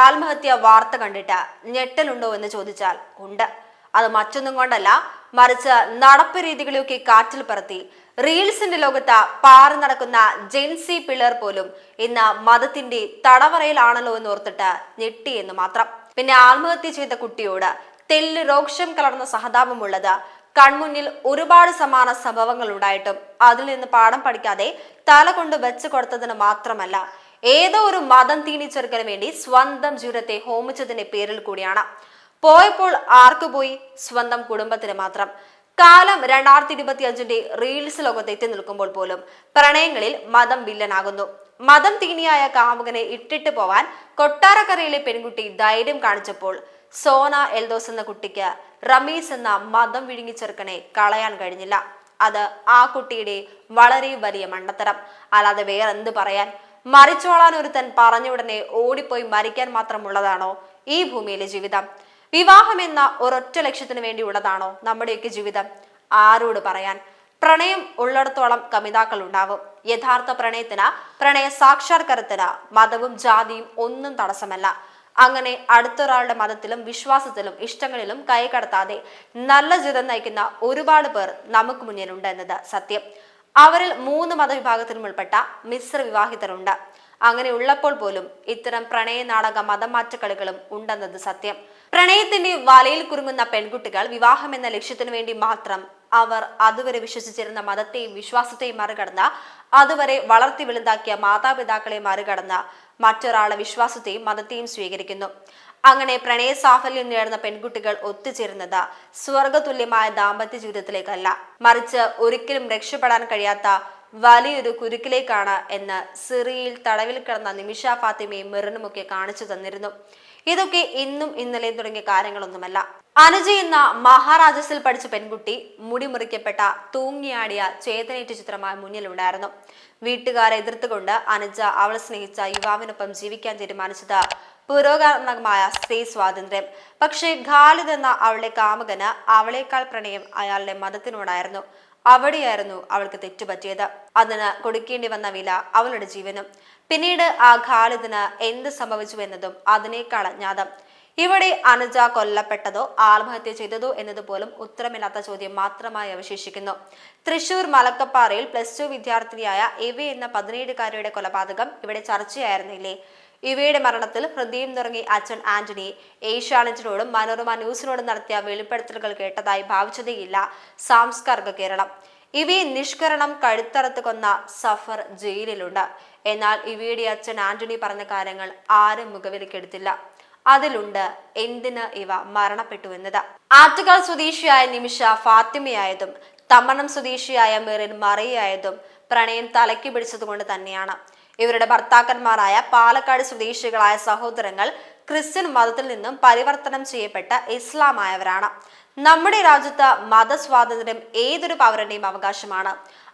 ആത്മഹത്യ വാർത്ത കണ്ടിട്ട് ഞെട്ടലുണ്ടോ എന്ന് ചോദിച്ചാൽ ഉണ്ട്. അത് മറ്റൊന്നും കൊണ്ടല്ല മറിച്ച് നടപ്പ് രീതികളെയൊക്കെ കാറ്റിൽ പറത്തി റീൽസിന്റെ ലോകത്ത് പാറി നടക്കുന്ന ജെൻസി പിള്ളേർ പോലും ഇന്ന് മതത്തിന്റെ തടവറയിലാണല്ലോ എന്ന് ഓർത്തിട്ട് ഞെട്ടി എന്ന് മാത്രം. പിന്നെ ആത്മഹത്യ ചെയ്ത കുട്ടിയോട് തെല്ല് രോക്ഷം കലർന്ന സഹതാപമുള്ളത് കൺമുന്നിൽ ഒരുപാട് സമാന സംഭവങ്ങൾ ഉണ്ടായിട്ടും അതിൽ നിന്ന് പാഠം പഠിക്കാതെ തല കൊണ്ട് വെച്ച് കൊടുത്തതിന് മാത്രമല്ല ഏതോ ഒരു മതം തീണിച്ചെറുക്കന് വേണ്ടി സ്വന്തം ജീവിതത്തെ ഹോമിച്ചതിന്റെ പേരിൽ കൂടിയാണ്. പോയപ്പോൾ ആർക്ക് പോയി? സ്വന്തം കുടുംബത്തിന് മാത്രം. കാലം രണ്ടായിരത്തി ഇരുപത്തി അഞ്ചിന്റെ റീൽസ് ലോകത്ത് എത്തി നിൽക്കുമ്പോൾ പോലും പ്രണയങ്ങളിൽ മതം വില്ലനാകുന്നു. മതം തീനിയായ കാമുകനെ ഇട്ടിട്ട് പോവാൻ കൊട്ടാരക്കരയിലെ പെൺകുട്ടി ധൈര്യം കാണിച്ചപ്പോൾ സോന എൽദോസ് എന്ന കുട്ടിക്ക് റമീസ് എന്ന മതം വിഴുങ്ങി ചെറുക്കനെ കളയാൻ കഴിഞ്ഞില്ല. അത് ആ കുട്ടിയുടെ വളരെ വലിയ മണ്ടത്തരം. അല്ലാതെ വേറെന്ത് പറയാൻ? മരിച്ചോളാൻ ഒരുത്തൻ പറഞ്ഞ ഉടനെ ഓടിപ്പോയി മരിക്കാൻ മാത്രമുള്ളതാണോ ഈ ഭൂമിയിലെ ജീവിതം? വിവാഹം എന്ന ഒരൊറ്റ ലക്ഷ്യത്തിന് വേണ്ടി ഉള്ളതാണോ നമ്മുടെയൊക്കെ ജീവിതം? ആരോട് പറയാൻ? പ്രണയം ഉള്ളിടത്തോളം കമിതാക്കൾ ഉണ്ടാവും. യഥാർത്ഥ പ്രണയത്തിന് പ്രണയ സാക്ഷാത്കാരത്തിന് മതവും ജാതിയും ഒന്നും തടസ്സമല്ല. അങ്ങനെ അടുത്തൊരാളുടെ മതത്തിലും വിശ്വാസത്തിലും ഇഷ്ടങ്ങളിലും കൈകടത്താതെ നല്ല ജീവിതം നയിക്കുന്ന ഒരുപാട് പേർ നമുക്ക് മുന്നിലുണ്ട് എന്നത് സത്യം. അവരിൽ മൂന്ന് മതവിഭാഗത്തിലും ഉൾപ്പെട്ട മിശ്ര വിവാഹിതരുണ്ട്. അങ്ങനെ ഉള്ളപ്പോൾ പോലും ഇത്തരം പ്രണയ നാടക മതമാറ്റ കളികളും ഉണ്ടെന്നത് സത്യം. പ്രണയത്തിന്റെ വലയിൽ കുരുങ്ങുന്ന പെൺകുട്ടികൾ വിവാഹം എന്ന ലക്ഷ്യത്തിനു വേണ്ടി മാത്രം അവർ അതുവരെ വിശ്വസിച്ചിരുന്ന മതത്തെയും വിശ്വാസത്തെയും മറികടന്ന അതുവരെ വളർത്തി വലുതാക്കിയ മാതാപിതാക്കളെ മറികടന്ന മറ്റൊരാളെ വിശ്വാസത്തെയും മതത്തെയും സ്വീകരിക്കുന്നു. അങ്ങനെ പ്രണയ സാഫല്യം നേടുന്ന പെൺകുട്ടികൾ ഒത്തുചേരുന്നത് സ്വർഗതുല്യമായ ദാമ്പത്യ ജീവിതത്തിലേക്കല്ല. മറിച്ച് ഒരിക്കലും രക്ഷപ്പെടാൻ കഴിയാത്ത വലിയൊരു കുരുക്കിലേക്കാണ് എന്ന് സിറിയയിൽ തടവിൽ കിടന്ന നിമിഷ ഫാത്തിമയും മെറിനുമൊക്കെ കാണിച്ചു തന്നിരുന്നു. ഇതൊക്കെ ഇന്നും ഇന്നലെയും തുടങ്ങിയ കാര്യങ്ങളൊന്നുമല്ല. അനുജ എന്ന മഹാരാജസിൽ പഠിച്ച പെൺകുട്ടി മുടി മുറിക്കപ്പെട്ട തൂങ്ങിയാടിയ ചേതനേറ്റ ചിത്രമായി മുന്നിലുണ്ടായിരുന്നു. വീട്ടുകാരെ എതിർത്തുകൊണ്ട് അനുജ അവൾ സ്നേഹിച്ച യുവാവിനൊപ്പം ജീവിക്കാൻ തീരുമാനിച്ചത് പുരോഗമനമായ സ്ത്രീ സ്വാതന്ത്ര്യം. പക്ഷേ ഖാലിദ് എന്ന അവളുടെ കാമുകന് അവളേക്കാൾ പ്രണയം അയാളുടെ മതത്തിനോടായിരുന്നു. അവിടെയായിരുന്നു അവൾക്ക് തെറ്റുപറ്റിയത്. അതിന് കൊടുക്കേണ്ടി വന്ന വില അവളുടെ ജീവനും. പിന്നീട് ആ ഖാലിദിന് എന്ത് സംഭവിച്ചു എന്നതും അതിനേക്കാൾ അജ്ഞാതം. ഇവിടെ അനുജ കൊല്ലപ്പെട്ടതോ ആത്മഹത്യ ചെയ്തതോ എന്നതുപോലും ഉത്തരമില്ലാത്ത ചോദ്യം മാത്രമായി അവശേഷിക്കുന്നു. തൃശൂർ മലക്കപ്പാറയിൽ പ്ലസ് ടു വിദ്യാർത്ഥിനിയായ എവി എന്ന പതിനേഴുകാരിയുടെ കൊലപാതകം ഇവിടെ ചർച്ചയായിരുന്നില്ലേ? ഇവയുടെ മരണത്തിൽ ഹൃദയം നിറങ്ങി അച്ഛൻ ആന്റണി ഏഷ്യാനെറ്റിനോടും മനോരമ ന്യൂസിനോടും നടത്തിയ വെളിപ്പെടുത്തലുകൾ കേട്ടതായി ഭാവിച്ചതേയില്ല സാംസ്കാരിക കേരളം. ഇവയെ നിഷ്കരണം കഴുത്തറത്ത് കൊന്ന സഫർ ജയിലിലുണ്ട്. എന്നാൽ ഇവയുടെ അച്ഛൻ ആന്റണി പറഞ്ഞ കാര്യങ്ങൾ ആരും മുഖവിലക്കെടുത്തില്ല. അതിലുണ്ട് എന്തിന് ഇവ മരണപ്പെട്ടു എന്നത്. ആറ്റുകാൽ സ്വദേശിയായ നിമിഷ ഫാത്തിമയായതും തമ്മണം സ്വദേശിയായ മെറിൻ മറിയായതും പ്രണയം തലയ്ക്ക് പിടിച്ചതുകൊണ്ട് തന്നെയാണ്. ഇവരുടെ ഭർത്താക്കന്മാരായ പാലക്കാട് സ്വദേശികളായ സഹോദരങ്ങൾ ക്രിസ്ത്യൻ മതത്തിൽ നിന്നും പരിവർത്തനം ചെയ്യപ്പെട്ട ഇസ്ലാമായവരാണ്. നമ്മുടെ രാജ്യത്ത് മതസ്വാതന്ത്ര്യം ഏതൊരു പൗരന്റെയും അവകാശമാണ്.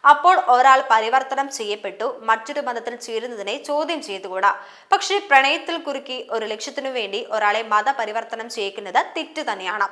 അപ്പോൾ ഒരാൾ പരിവർത്തനം ചെയ്യപ്പെട്ടു മറ്റൊരു മതത്തിൽ ചേരുന്നതിനെ ചോദ്യം ചെയ്തുകൂടാ. പക്ഷേ പ്രണയത്തിൽ കുറുക്കി ഒരു ലക്ഷ്യത്തിനു വേണ്ടി ഒരാളെ മതപരിവർത്തനം ചെയ്യിക്കുന്നത് തെറ്റ് തന്നെയാണ്.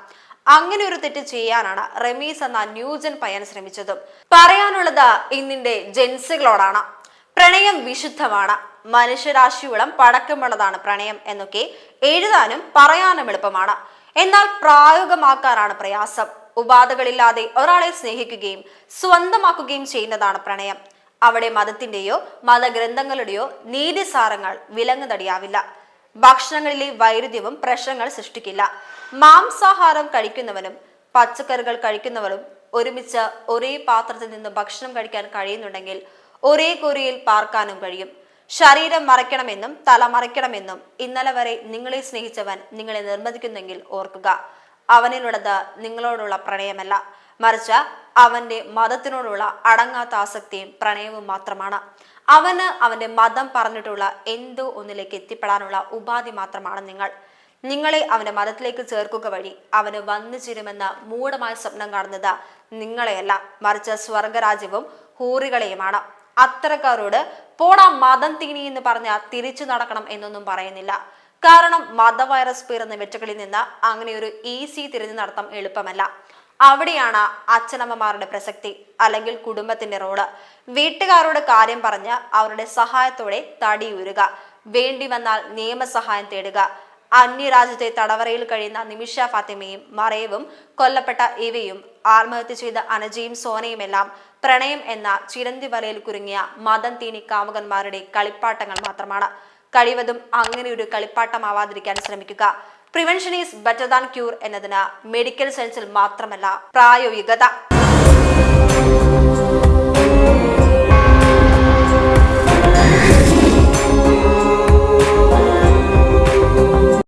അങ്ങനെ ഒരു തെറ്റ് ചെയ്യാനാണ് റമീസ് എന്ന ന്യൂജൻ പയ്യൻ ശ്രമിച്ചതും. പറയാനുള്ളത് ഇന്നിന്റെ ജെൻസുകളോടാണ്. പ്രണയം വിശുദ്ധമാണ്. മനുഷ്യരാശിയോളം പടക്കമുള്ളതാണ് പ്രണയം എന്നൊക്കെ എഴുതാനും പറയാനും എളുപ്പമാണ്. എന്നാൽ പ്രായോഗികമാക്കാനാണ് പ്രയാസം. ഉപാധകളില്ലാതെ ഒരാളെ സ്നേഹിക്കുകയും സ്വന്തമാക്കുകയും ചെയ്യുന്നതാണ് പ്രണയം. അവിടെ മതത്തിന്റെയോ മതഗ്രന്ഥങ്ങളുടെയോ നീതിസാരങ്ങൾ വിലങ്ങുതടിയാവില്ല. ഭക്ഷണങ്ങളിലെ വൈരുദ്ധ്യവും പ്രശ്നങ്ങൾ സൃഷ്ടിക്കില്ല. മാംസാഹാരം കഴിക്കുന്നവനും പച്ചക്കറികൾ കഴിക്കുന്നവരും ഒരുമിച്ച് ഒരേ പാത്രത്തിൽ നിന്ന് ഭക്ഷണം കഴിക്കാൻ കഴിയുന്നുണ്ടെങ്കിൽ ഒരേ കുറിയിൽ പാർക്കാനും കഴിയും. ശരീരം മറയ്ക്കണമെന്നും തല മറയ്ക്കണമെന്നും ഇന്നലെ വരെ നിങ്ങളെ സ്നേഹിച്ചവൻ നിങ്ങളെ നിർബന്ധിക്കുന്നെങ്കിൽ ഓർക്കുക. അവനിലുള്ളത് നിങ്ങളോടുള്ള പ്രണയമല്ല. മറിച്ച് അവന്റെ മതത്തിനോടുള്ള അടങ്ങാത്ത ആസക്തിയും പ്രണയവും മാത്രമാണ്. അവന് അവന്റെ മതം പറഞ്ഞിട്ടുള്ള എന്തോ ഒന്നിലേക്ക് എത്തിപ്പെടാനുള്ള ഉപാധി മാത്രമാണ് നിങ്ങൾ. നിങ്ങളെ അവന്റെ മതത്തിലേക്ക് ചേർക്കുക വഴി അവന് വന്നു ചേരുമെന്ന മൂഢമായ സ്വപ്നം കാണുന്നത് നിങ്ങളെയല്ല. മറിച്ച് സ്വർഗരാജ്യവും ഹൂറികളെയുമാണ്. അത്തരക്കാരോട് പോടാ മതം തീണി എന്ന് പറഞ്ഞാൽ തിരിച്ചു നടക്കണം എന്നൊന്നും പറയുന്നില്ല. കാരണം മത വൈറസ് പേരുന്ന വെറ്റുകളിൽ നിന്ന് അങ്ങനെ ഒരു ഈസി തിരിഞ്ഞു നടത്തം എളുപ്പമല്ല. അവിടെയാണ് അച്ഛനമ്മമാരുടെ പ്രസക്തി അല്ലെങ്കിൽ കുടുംബത്തിന്റെ റോൾ. വീട്ടുകാരോട് കാര്യം പറഞ്ഞ് അവരുടെ സഹായത്തോടെ തടിയൂരുക. വേണ്ടി വന്നാൽ നിയമസഹായം തേടുക. അന്യരാജ്യത്തെ തടവറയിൽ കഴിയുന്ന നിമിഷ ഫാത്തിമയും മറയവും കൊല്ലപ്പെട്ട ഇവയും ആത്മഹത്യ ചെയ്ത അനജയും സോനയുമെല്ലാം പ്രണയം എന്ന ചിരന്തി വലയിൽ കുരുങ്ങിയ മതം തീനി കാമുകന്മാരുടെ കളിപ്പാട്ടങ്ങൾ മാത്രമാണ്. കഴിവതും അങ്ങനെയൊരു കളിപ്പാട്ടമാവാതിരിക്കാൻ ശ്രമിക്കുക. Prevention is better than cure എന്നതിന് മെഡിക്കൽ സയൻസിൽ മാത്രമല്ല പ്രായോഗികത.